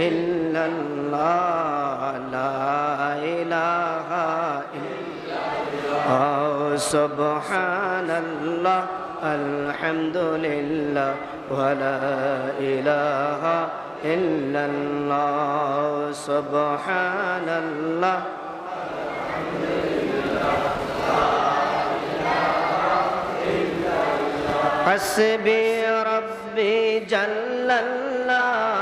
إلا الله لا إله إلا الله سبحان الله الحمد لله ولا إله إلا الله سبحان الله حسبي ربي جل الله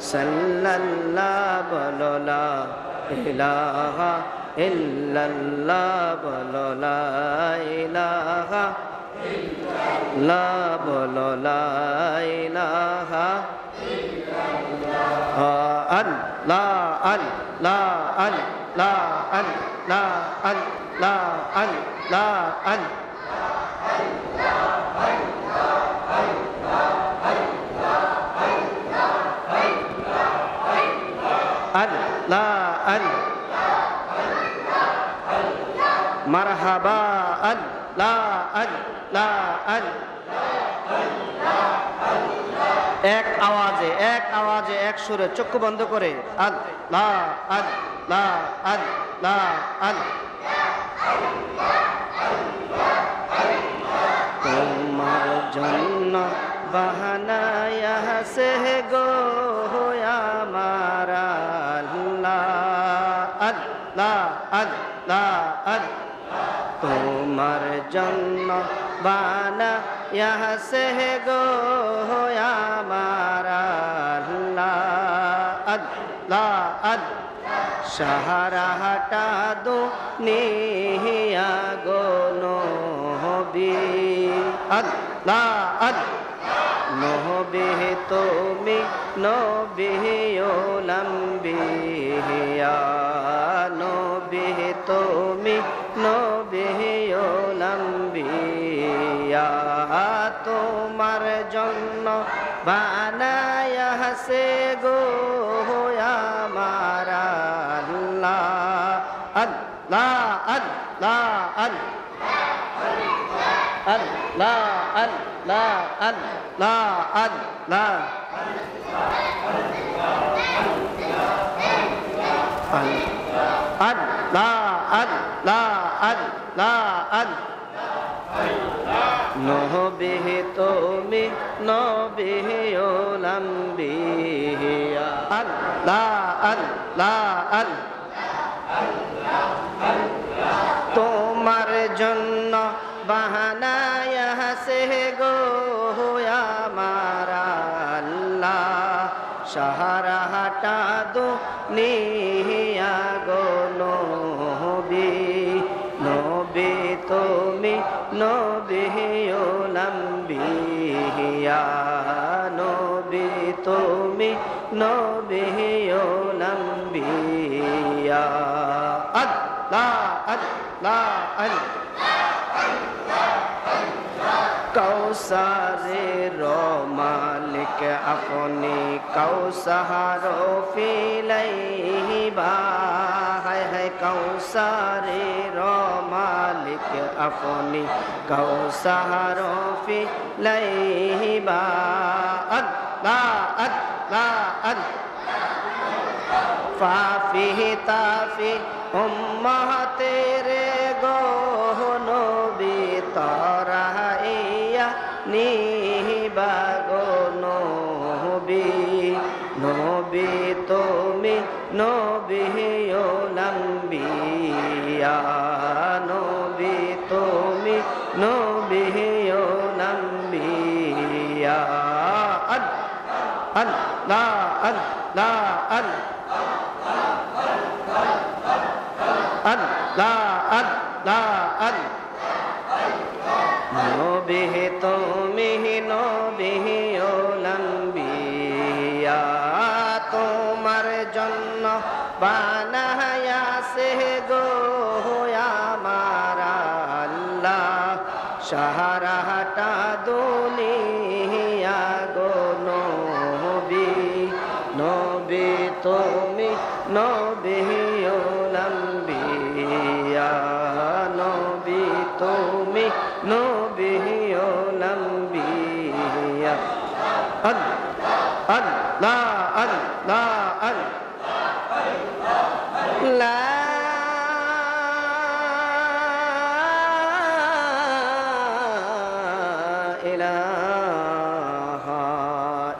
সাল্লাল্লাহ বললা ইলাহা ইল্লাল্লাহ বললা ইলাহা লা বললা ইলাহা আন লা আন লা আন লা আন লা আন লা আন মারহাবা আল লা আল লা আল। এক আওয়াজে এক আওয়াজে, এক সুরে চক্ষু বন্ধ করে, আল, লা আল লা আল লা আল। তোমার জন্য বাহানায় সে গো। আল্লাহ আল্লাহ আল্লাহ তোমার জন্য বানা সে গো আমার আল্লাহ। আল্লাহ সাহারা হাটা দো নিহিয়া গো নহবি আল্লাহ আল্লাহ নহবে তুমি নবে ওলম্বিয়া নবে তুমি নবে ওলম্বিয়া তোমার জন্য বানায় হাসে গো আমার আল্লাহ আল্লাহ আল্লাহ আল্লাহ। أن لا أن لا أن لا أن لا أن أن لا أن لا أن لا أن নহবিহ তুমি নবিহ ওলাম্বিয়া আল্লাহ আল্লাহ আল্লাহ বাহানায় হাসে গো আমার আল্লাহ। সাহারা হাটা দো নিহিয়া গো নবী। নবী তুমি নবী ওলম্বিয়া নবী তুমি নবী ওলম্বিয়া আল্লাহ আল্লাহ আল্লাহ। সারে মালিক আপনি কৌ সহারো ফিলাই হায় হায় কৌ সারে মালিক আপনি কৌ সহারো ফিলাই আল্লাহ আল্লাহ তাফি উম্মাতে নিবাগো নবী, নবি তুমি নবী ওলাম্বিয়া নবী তুমি নবী ওলাম্বিয়া আল আল লা আল আদ আল আল আদ আল আদ আল নবী তুমি সাহারাটা দুনিয়া গো নবী। নবী তুমি, নবী ওলম্বিয়া নবী তুমি, নবী ওলম্বিয়া আল্লাহ আল্লাহ আল্লাহ